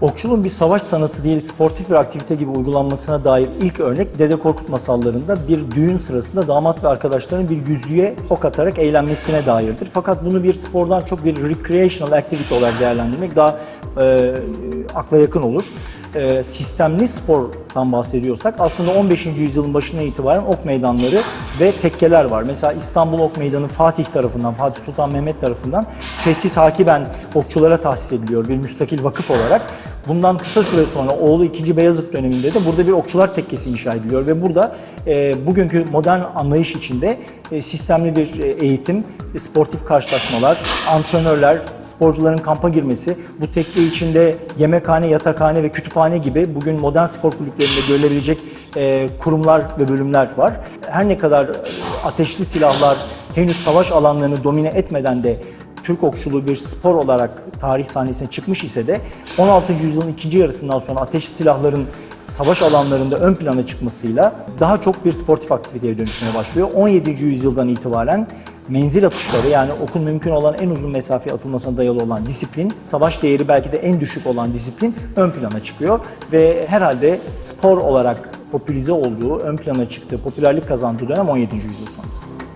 Okçuluğun bir savaş sanatı değil, sportif bir aktivite gibi uygulanmasına dair ilk örnek Dede Korkut masallarında bir düğün sırasında damat ve arkadaşların bir yüzüğe ok atarak eğlenmesine dairdir. Fakat bunu bir spordan çok bir recreational activity olarak değerlendirmek daha e, akla yakın olur. E, sistemli spordan bahsediyorsak aslında 15. yüzyılın başına itibaren ok meydanları ve tekkeler var. Mesela İstanbul Ok Meydanı Fatih tarafından, Fatih Sultan Mehmet tarafından fethi takiben okçulara tahsis ediliyor bir müstakil vakıf olarak. Bundan kısa süre sonra oğlu 2. Beyazıt döneminde de burada bir okçular tekkesi inşa ediliyor ve burada e, bugünkü modern anlayış içinde e, sistemli bir e, eğitim, e, sportif karşılaşmalar, antrenörler, sporcuların kampa girmesi, bu tekke içinde yemekhane, yatakhane ve kütüphane gibi bugün modern spor kulüplerinde görülebilecek e, kurumlar ve bölümler var. Her ne kadar e, ateşli silahlar henüz savaş alanlarını domine etmeden de Türk okçuluğu bir spor olarak tarih sahnesine çıkmış ise de 16. yüzyılın ikinci yarısından sonra ateşli silahların savaş alanlarında ön plana çıkmasıyla daha çok bir sportif aktiviteye dönüşmeye başlıyor. 17. yüzyıldan itibaren menzil atışları yani okun mümkün olan en uzun mesafeye atılmasına dayalı olan disiplin, savaş değeri belki de en düşük olan disiplin ön plana çıkıyor ve herhalde spor olarak popülize olduğu, ön plana çıktığı, popülerlik kazandığı dönem 17. yüzyıl sonrası.